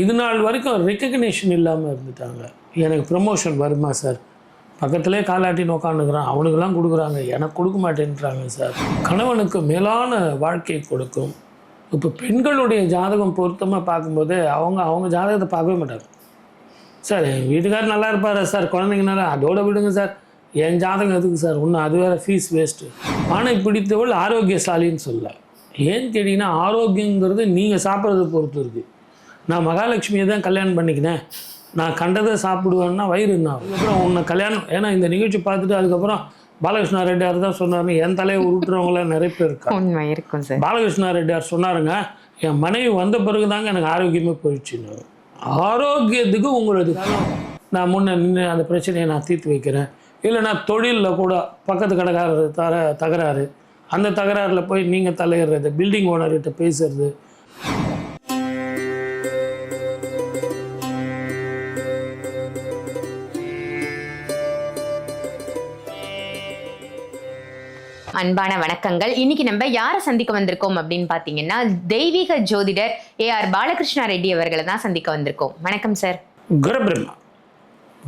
இது நாள் வரைக்கும் ரெக்கக்னேஷன் இல்லாமல் இருந்துட்டாங்க. எனக்கு ப்ரமோஷன் வருமா சார் பக்கத்திலே காலாட்டின்னு உட்காந்துக்கிறான் அவனுக்கெல்லாம் கொடுக்குறாங்க. எனக்கு கொடுக்க மாட்டேன்றாங்க சார் கணவனுக்கு மேலான வாழ்க்கை கொடுக்கும். இப்போ பெண்களுடைய ஜாதகம் பொருத்தமாக பார்க்கும்போது அவங்க அவங்க ஜாதகத்தை பார்க்கவே மாட்டாங்க. சார் என் வீட்டுக்காரர் நல்லா இருப்பார் சார் குழந்தைங்கனால அதோட விடுங்க சார் என் ஜாதகம் எதுக்கு சார் இன்னும் அது வேறு ஃபீஸ் வேஸ்ட்டு ஆனால் பிடித்தவள் ஆரோக்கியசாலின்னு சொல்ல. ஏன்னு கேட்டிங்கன்னா ஆரோக்கியங்கிறது நீங்கள் சாப்பிட்றத பொறுத்து இருக்குது நான் மகாலட்சுமியை தான் கல்யாணம் பண்ணிக்கினேன். நான் கண்டதை சாப்பிடுவேன்னா வயிறு என்ன? அதுக்கப்புறம் உன்னை கல்யாணம் ஏன்னா இந்த நிகழ்ச்சி பார்த்துட்டு அதுக்கப்புறம் பாலகிருஷ்ணா ரெட்டியார் தான் சொன்னாருன்னு என் தலையை உருட்டுறவங்களாம் நிறைய பேர் இருக்கா இருக்கும் சார். பாலகிருஷ்ணா ரெட்டியார் சொன்னாருங்க என் மனைவி வந்த பிறகு தாங்க எனக்கு ஆரோக்கியமே போயிடுச்சுன்னு. ஆரோக்கியத்துக்கு உங்களது நான் முன்ன நின்று அந்த பிரச்சனையை நான் தீர்த்து வைக்கிறேன். இல்லைன்னா தொழிலில் கூட பக்கத்து கடைக்காரர் தர தகராறு. அந்த தகராறில் போய் நீங்கள் தலையிடுறது பில்டிங் ஓனர்கிட்ட பேசுறது அன்பான வணக்கங்கள். இன்னைக்கு நம்ம யாரை சந்திக்க வந்திருக்கோம் அப்படின்னு பார்த்தீங்கன்னா தெய்வீக ஜோதிடர் ஏ ஆர் பாலகிருஷ்ணா ரெட்டி அவர்களை தான் சந்திக்க வந்திருக்கோம். வணக்கம் சார். குரு பிரம்மா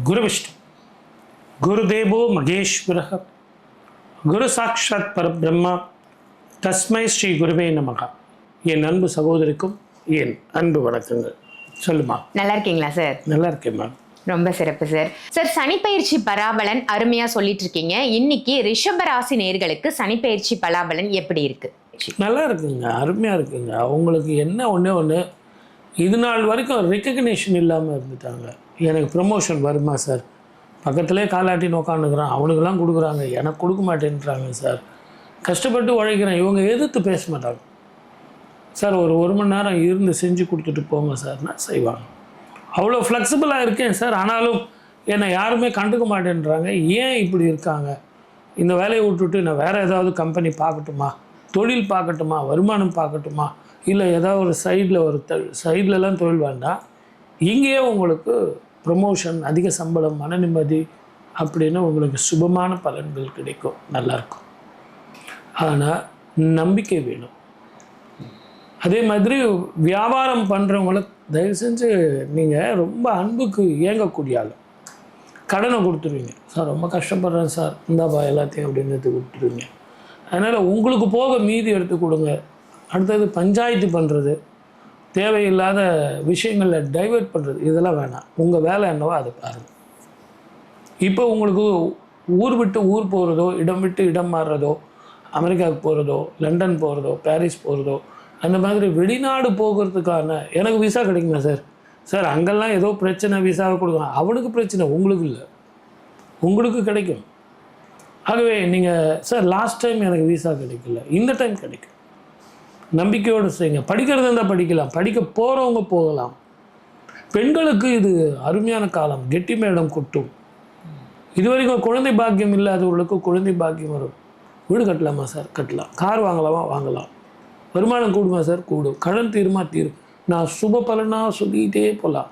குரு விஷ்ணு குருதேவோ மகேஸ்வர குரு சாட்சாத் பரபிரம்மா. தஸ்மை ஸ்ரீ குருவே நமகா. என் அன்பு சகோதரிக்கும் என் அன்பு வணக்கங்கள். சொல்லுமா? நல்லா இருக்கீங்களா சார்? நல்லா இருக்கேன் மேம். ரொம்ப சிறப்பு சார் சார் சனிப்பயிற்சி பராபலன் அருமையா சொல்லிட்டு இருக்கீங்க இன்னைக்கு ரிஷப ராசி நேர்களுக்கு சனிப்பயிற்சி பலாபலன் எப்படி இருக்கு? நல்லா இருக்குங்க அருமையாக இருக்குங்க. அவங்களுக்கு என்ன ஒன்று ஒன்று இது நாள் வரைக்கும் ரெக்கக்னேஷன் இல்லாமல் இருந்துட்டாங்க. எனக்கு ப்ரமோஷன் வருமா சார் பக்கத்திலே காலாட்டின்னு உட்காந்துக்கிறான் அவனுக்கெல்லாம் கொடுக்குறாங்க. எனக்கு கொடுக்க மாட்டேன்றாங்க சார் கஷ்டப்பட்டு உழைக்கிறேன். இவங்க எதிர்த்து பேச மாட்டாங்க. சார் ஒரு ஒரு மணி நேரம் இருந்து செஞ்சு கொடுத்துட்டு போங்க சார்னா செய்வாங்க. அவ்வளோ ஃப்ளெக்சிபிளாக இருக்கேன் சார் ஆனாலும் என்னை யாருமே கண்டுக்க மாட்டேன்றாங்க. ஏன் இப்படி இருக்காங்க? இந்த வேலையை விட்டுட்டு நான் வேறு ஏதாவது கம்பெனி பார்க்கட்டுமா? தொழில் பார்க்கட்டுமா? வருமானம் பார்க்கட்டுமா? இல்லை ஏதாவது ஒரு சைடில் ஒரு த சைட்லலாம் தொழில் வேண்டாம் இங்கேயே உங்களுக்கு ப்ரொமோஷன் அதிக சம்பளம் மன நிம்மதி அப்படின்னு உங்களுக்கு சுபமான பலன்கள் கிடைக்கும். நல்லாயிருக்கும் ஆனால் நம்பிக்கை வேணும். அதே மாதிரி வியாபாரம் பண்ணுறவங்கள தயவு செஞ்சு நீங்கள் ரொம்ப அன்புக்கு இயங்கக்கூடிய ஆள். கடனை கொடுத்துருவீங்க. சார் ரொம்ப கஷ்டப்படுறேன் சார். இந்தாப்பா எல்லாத்தையும் அப்படின்னு எடுத்து கொடுத்துருவீங்க. அதனால் உங்களுக்கு போக மீதி எடுத்து கொடுங்க. அடுத்தது பஞ்சாயத்து பண்ணுறது தேவையில்லாத விஷயங்களில் டைவர்ட் பண்ணுறது இதெல்லாம் வேணாம். உங்கள் வேலை என்னவோ அதை பாருங்கள் இப்போ உங்களுக்கு ஊர் விட்டு ஊர் போகிறதோ இடம் விட்டு இடம் மாறுறதோ அமெரிக்காவுக்கு போகிறதோ லண்டன் போகிறதோ பாரிஸ் போகிறதோ அந்த மாதிரி வெளிநாடு போகிறதுக்கான எனக்கு விசா கிடைக்குமா சார் சார் அங்கெல்லாம் ஏதோ பிரச்சனை விசாவை கொடுக்கலாம் அவனுக்கு பிரச்சனை உங்களுக்கு இல்லை. உங்களுக்கு கிடைக்கும். ஆகவே நீங்கள் சார் லாஸ்ட் டைம் எனக்கு விசா கிடைக்கல. இந்த டைம் கிடைக்கும். நம்பிக்கையோடு செய்யுங்க. படிக்கிறது இருந்தால் படிக்கலாம். படிக்க போகிறவங்க போகலாம். பெண்களுக்கு இது அருமையான காலம். கெட்டி மேடம் கொட்டும். இது வரைக்கும் குழந்தை பாக்கியம் இல்லாதவர்களுக்கு குழந்தை பாக்கியம் வரும். வீடு கட்டலாமா சார் கட்டலாம். கார் வாங்கலாமா? வாங்கலாம். வருமானம் கூடுமா சார்? கூடும். கடன் தீருமா? தீரும். நான் சுப பலனாக சொல்லிக்கிட்டே போகலாம்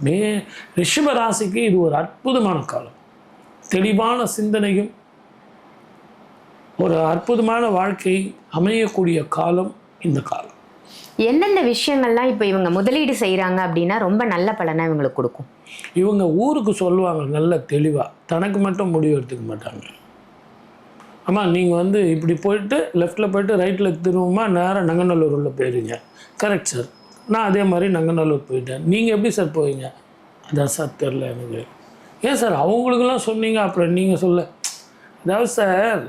மே ரிஷப ராசிக்கு இது ஒரு அற்புதமான காலம். தெளிவான சிந்தனையும் ஒரு அற்புதமான வாழ்க்கை அமையக்கூடிய காலம் இந்த காலம். எந்தெந்த விஷயங்கள்லாம் இப்போ இவங்க முதலீடு செய்றாங்க அப்படின்னா ரொம்ப நல்ல பலனை இவங்களுக்கு கொடுக்கும்? இவங்க ஊருக்கு சொல்லுவாங்க நல்ல தெளிவாக தனக்கு மட்டும் முடிவு எடுத்துக்க மாட்டாங்க. அம்மா நீங்கள் வந்து இப்படி போயிட்டு லெஃப்ட்டில் போயிட்டு ரைட்டில் திரும்பமா நேராக நங்கநல்லூர் உள்ள போயிடுங்க கரெக்ட் சார் நான் அதே மாதிரி நங்கநல்லூர் போயிட்டேன். நீங்கள் எப்படி சார் போவீங்க? அதான் சார் தெரில எனக்கு. ஏன் சார் அவங்களுக்கெல்லாம் சொன்னீங்க அப்புறம் நீங்கள் சொல்ல. அதாவது சார்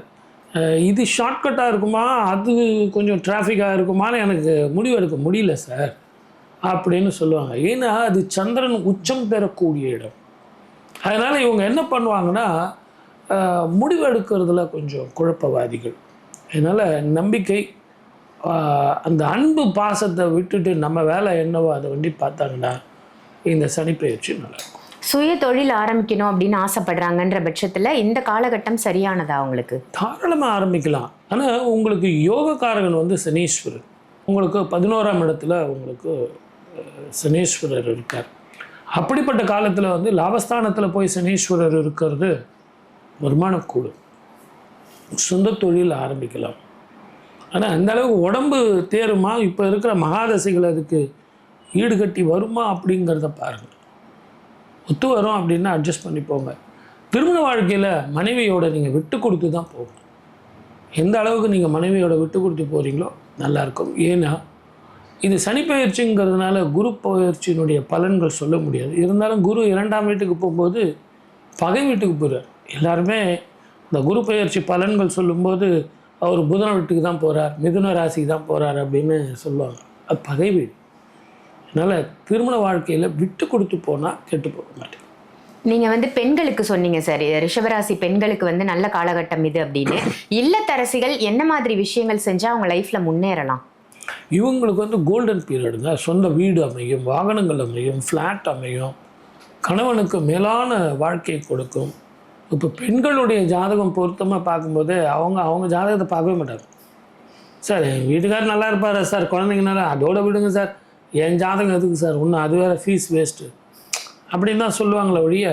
இது ஷார்ட்கட்டாக இருக்குமா? அது கொஞ்சம் டிராஃபிக்காக இருக்குமான்னு எனக்கு முடிவு எடுக்க முடியல சார் அப்படின்னு சொல்லுவாங்க. ஏன்னா அது சந்திரன் உச்சம் பெறக்கூடிய இடம். அதனால் இவங்க என்ன பண்ணுவாங்கன்னா முடிவெடுக்கிறதுல கொஞ்சம் குழப்பவாதிகள். அதனால் நம்பிக்கை அந்த அன்பு பாசத்தை விட்டுட்டு நம்ம வேலை என்னவோ அதை வண்டி பார்த்தாங்கன்னா இந்த சனிப்பெயர்ச்சி நல்லாயிருக்கும். சுய தொழில் ஆரம்பிக்கணும் அப்படின்னு ஆசைப்படுறாங்கன்ற பட்சத்துல இந்த காலகட்டம் சரியானதா அவங்களுக்கு தாராளமாக ஆரம்பிக்கலாம். ஆனால் உங்களுக்கு யோகக்காரகன் வந்து சனீஸ்வரர். உங்களுக்கு பதினோராம் இடத்துல உங்களுக்கு சனீஸ்வரர் இருக்கார். அப்படிப்பட்ட காலத்தில் வந்து லாபஸ்தானத்தில் போய் சனீஸ்வரர் இருக்கிறது வருமானம் கூடும் சொந்த தொழில் ஆரம்பிக்கலாம். ஆனால் அந்த அளவுக்கு உடம்பு தேருமா? இப்போ இருக்கிற மகாதசைகள் அதுக்கு ஈடுகட்டி வருமா அப்படிங்கிறத பாருங்கள் ஒத்து வரும் அப்படின்னா அட்ஜஸ்ட் பண்ணிப்போங்க திருமண வாழ்க்கையில் மனைவியோட நீங்கள் விட்டு கொடுத்து தான் போகணும். எந்த அளவுக்கு நீங்கள் மனைவியோட விட்டு கொடுத்து போகிறீங்களோ நல்லாயிருக்கும் ஏன்னா இது சனி பயிற்சிங்கிறதுனால குரு பயிற்சியினுடைய பலன்கள் சொல்ல முடியாது. இருந்தாலும் குரு இரண்டாம் வீட்டுக்கு போகும்போது பகை வீட்டுக்கு போகிறார் எல்லாருமே இந்த குரு பயிற்சி பலன்கள் சொல்லும்போது அவர் புதன வீட்டுக்கு தான் போகிறார் மிதுன ராசிக்கு தான் போகிறார் அப்படின்னு சொல்லுவாங்க. அது பகை வீடு. அதனால் திருமண வாழ்க்கையில் விட்டு கொடுத்து போனால் கெட்டு போக மாட்டேன். நீங்க வந்து பெண்களுக்கு சொன்னீங்க சார் ரிஷபராசி பெண்களுக்கு வந்து நல்ல காலகட்டம் இது அப்படின்னு. இல்லத்தரசிகள் என்ன மாதிரி விஷயங்கள் செஞ்சா அவங்க லைஃப்ல முன்னேறலாம்? இவங்களுக்கு வந்து கோல்டன் பீரியடுங்க சொந்த வீடு அமையும் வாகனங்கள் அமையும் ஃப்ளாட் அமையும். கணவனுக்கு மேலான வாழ்க்கை கொடுக்கும். இப்போ பெண்களுடைய ஜாதகம் பொருத்தமாக பார்க்கும்போது அவங்க அவங்க ஜாதகத்தை பார்க்கவே மாட்டாங்க. சார் என் வீட்டுக்காரர் நல்லா இருப்பார் சார் குழந்தைங்கனால அதோட விடுங்க சார். என் ஜாதகம் எதுக்கு சார்? இன்னும் அது வேறு ஃபீஸ் வேஸ்ட்டு அப்படின்னு தான் சொல்லுவாங்களே ஒழிய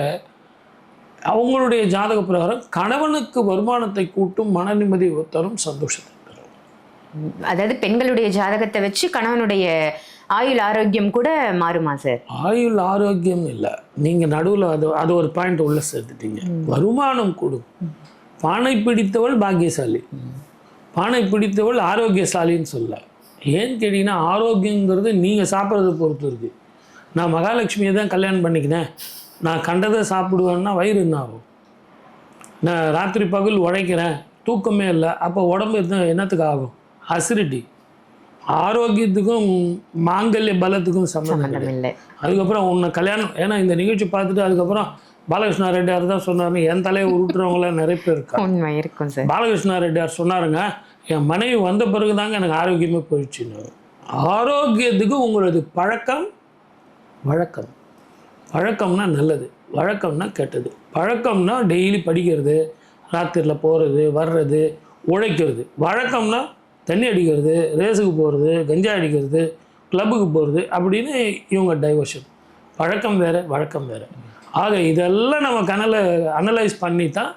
அவங்களுடைய ஜாதக பிரகாரம் கணவனுக்கு வருமானத்தை கூட்டும் மன நிம்மதி தரும் சந்தோஷத்தை தரும் அதாவது பெண்களுடைய ஜாதகத்தை வச்சு கணவனுடைய ஆயுள் ஆரோக்கியம் கூட மாறுமா சார் ஆயுள் ஆரோக்கியம் இல்லை. நீங்கள் நடுவில் அது அது ஒரு பாயிண்ட் உள்ள சேர்த்துட்டீங்க. வருமானம் கூடும். பானை பிடித்தவள் பாக்கியசாலி. பானை பிடித்தவள் ஆரோக்கியசாலின்னு சொல்ல. ஏன்னு கேட்டிங்கன்னா ஆரோக்கியங்கிறது நீங்கள் சாப்பிட்றத பொறுத்து இருக்குது நான் மகாலட்சுமியை தான் கல்யாணம் பண்ணிக்கினேன். நான் கண்டதை சாப்பிடுவேன்னா வயிறு என்ன ஆகும்? நான் ராத்திரி பகல் உழைக்கிறேன். தூக்கமே இல்லை. அப்போ உடம்பு என்ன- என்னத்துக்கு ஆகும்? அசிடிட்டி ஆரோக்கியத்துக்கும் மாங்கல்ய பலத்துக்கும் சம்மந்தம். இல்லை. அதுக்கப்புறம் உன்னை கல்யாணம் ஏன்னா இந்த நிகழ்ச்சி பார்த்துட்டு அதுக்கப்புறம் பாலகிருஷ்ணா ரெட்டியார் தான் சொன்னாருன்னு என் தலையை உருட்டுறவங்கள நிறைய பேர் இருக்கா உண்மை இருக்கும் சார். பாலகிருஷ்ணா ரெட்டியார் சொன்னாருங்க என் மனைவி வந்த பிறகு தாங்க எனக்கு ஆரோக்கியமே போயிடுச்சுன்னு. ஆரோக்கியத்துக்கு உங்களது பழக்கம் வழக்கம். பழக்கம்னா நல்லது வழக்கம்னா கெட்டது. பழக்கம்னா டெய்லி படிக்கிறது ராத்திரியில் போகிறது வர்றது உழைக்கிறது. வழக்கம்னா தண்ணி அடிக்கிறது ரேஸுக்கு போகிறது கஞ்சா அடிக்கிறது கிளப்புக்கு போகிறது அப்படின்னு இவங்க டைவர்ஷன் பழக்கம் வேறு வழக்கம் வேறு. ஆக இதெல்லாம் நம்ம கனல அனலைஸ் பண்ணி தான்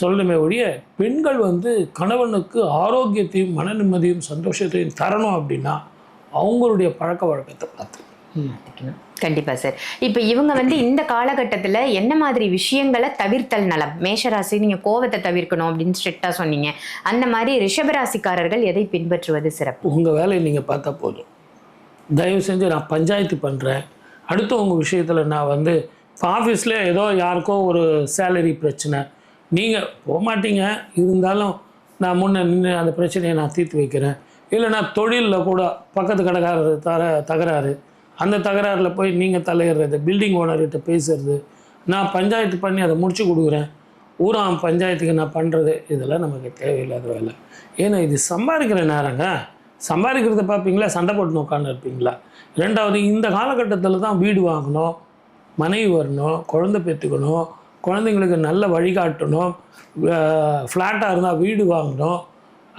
சொல்லணுமே ஒழிய பெண்கள் வந்து கணவனுக்கு ஆரோக்கியத்தையும் மன நிம்மதியும் சந்தோஷத்தையும் தரணும் அப்படின்னா அவங்களுடைய பழக்க வழக்கத்தை பார்த்து. மாத்திக்கணும். கண்டிப்பா சார் இப்போ இவங்க வந்து இந்த காலகட்டத்துல என்ன மாதிரி விஷயங்களை தவிர்த்தல் நலம்? மேஷராசி நீங்க கோவத்தை தவிர்க்கணும் அப்படின்னு ஸ்ட்ரிக்டா சொன்னீங்க. அந்த மாதிரி ரிஷபராசிக்காரர்கள் எதை பின்பற்றுவது சிறப்பு? உங்கள் வேலையை நீங்கள் பார்த்தா போதும். தயவு செஞ்சு நான் பஞ்சாயத்து பண்ணுறேன் அடுத்து உங்கள் விஷயத்தில் நான் வந்து ஆஃபீஸில் ஏதோ யாருக்கோ ஒரு சேலரி பிரச்சனை. நீங்கள் போகமாட்டீங்க இருந்தாலும் நான் முன்ன நின்று அந்த பிரச்சனையை நான் தீர்த்து வைக்கிறேன். இல்லைன்னா தொழிலில் கூட பக்கத்து கடைக்காரர் தர தகராறு. அந்த தகராறில் போய் நீங்கள் தலையிடுறது பில்டிங் ஓனர்கிட்ட பேசுறது நான் பஞ்சாயத்து பண்ணி அதை முடிச்சு கொடுக்குறேன். ஊராம் பஞ்சாயத்துக்கு நான் பண்ணுறது இதெல்லாம் நமக்கு தேவையில்லாத வேலை. ஏன்னா இது சம்பாதிக்கிற நேரங்க. சம்பாதிக்கிறத பார்ப்பீங்களா? சண்டை போட்டு உட்காந்து இருப்பீங்களா? ரெண்டாவது இந்த காலகட்டத்தில் தான் வீடு வாங்கணும் மனைவி வரணும் குழந்தை பெற்றுக்கணும் குழந்தைங்களுக்கு நல்ல வழிகாட்டணும் ஃப்ளாட்டாக இருந்தால் வீடு வாங்கணும்.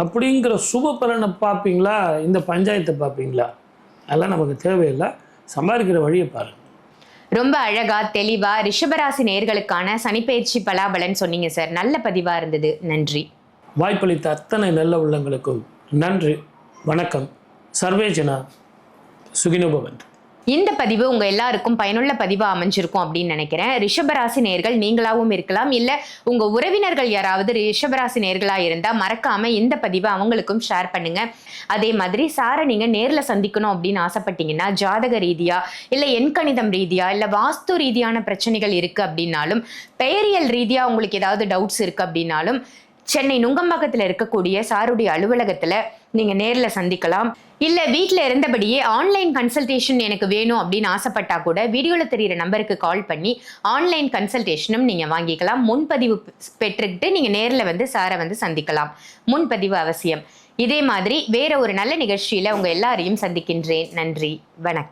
அப்படிங்கிற சுப பலனை பார்ப்பீங்களா? இந்த பஞ்சாயத்தை பார்ப்பீங்களா? அதெல்லாம் நமக்கு தேவையில்லை. சம்பாதிக்கிற வழியை பாருங்கள் ரொம்ப அழகா தெளிவா ரிஷபராசி நேர்களுக்கான சனிப்பெயர்ச்சி பலாபலன் சொன்னீங்க சார். நல்ல பதிவா இருந்தது. நன்றி. வாய்ப்பளித்த அத்தனை நல்ல உள்ளங்களுக்கும் நன்றி. வணக்கம். சர்வேஜனா சுகினோபவன். இந்த பதிவு உங்க எல்லாருக்கும் பயனுள்ள பதிவு அமைஞ்சிருக்கும் அப்படின்னு நினைக்கிறேன். ரிஷபராசி நேர்கள் நீங்களாவும் இருக்கலாம். இல்ல உங்க உறவினர்கள் யாராவது ரிஷபராசி நேர்களா இருந்தா மறக்காம இந்த பதிவை அவங்களுக்கும் ஷேர் பண்ணுங்க. அதே மாதிரி சாரை நீங்க நேர்ல சந்திக்கணும் அப்படின்னு ஆசைப்பட்டீங்கன்னா ஜாதக ரீதியா இல்ல எண்கணிதம் ரீதியா இல்ல வாஸ்து ரீதியான பிரச்சனைகள் இருக்கு அப்படின்னாலும் பெயரியல் ரீதியா உங்களுக்கு ஏதாவது டவுட்ஸ் இருக்கு அப்படின்னாலும் சென்னை நுங்கம்பாக்கத்தில் இருக்கக்கூடிய சாருடைய அலுவலகத்தில் நீங்கள் நேரில் சந்திக்கலாம். இல்லை வீட்டில் இருந்தபடியே ஆன்லைன் கன்சல்டேஷன் எனக்கு வேணும் அப்படின்னு ஆசைப்பட்டா கூட வீடியோவில் தெரியிற நம்பருக்கு கால் பண்ணி ஆன்லைன் கன்சல்டேஷனும் நீங்கள் வாங்கிக்கலாம். முன்பதிவு பெற்றுக்கிட்டு நீங்கள் நேரில் வந்து சாரை வந்து சந்திக்கலாம். முன்பதிவு அவசியம். இதே மாதிரி வேற ஒரு நல்ல நிகழ்ச்சியில் உங்கள் எல்லாரையும் சந்திக்கின்றேன். நன்றி. வணக்கம்.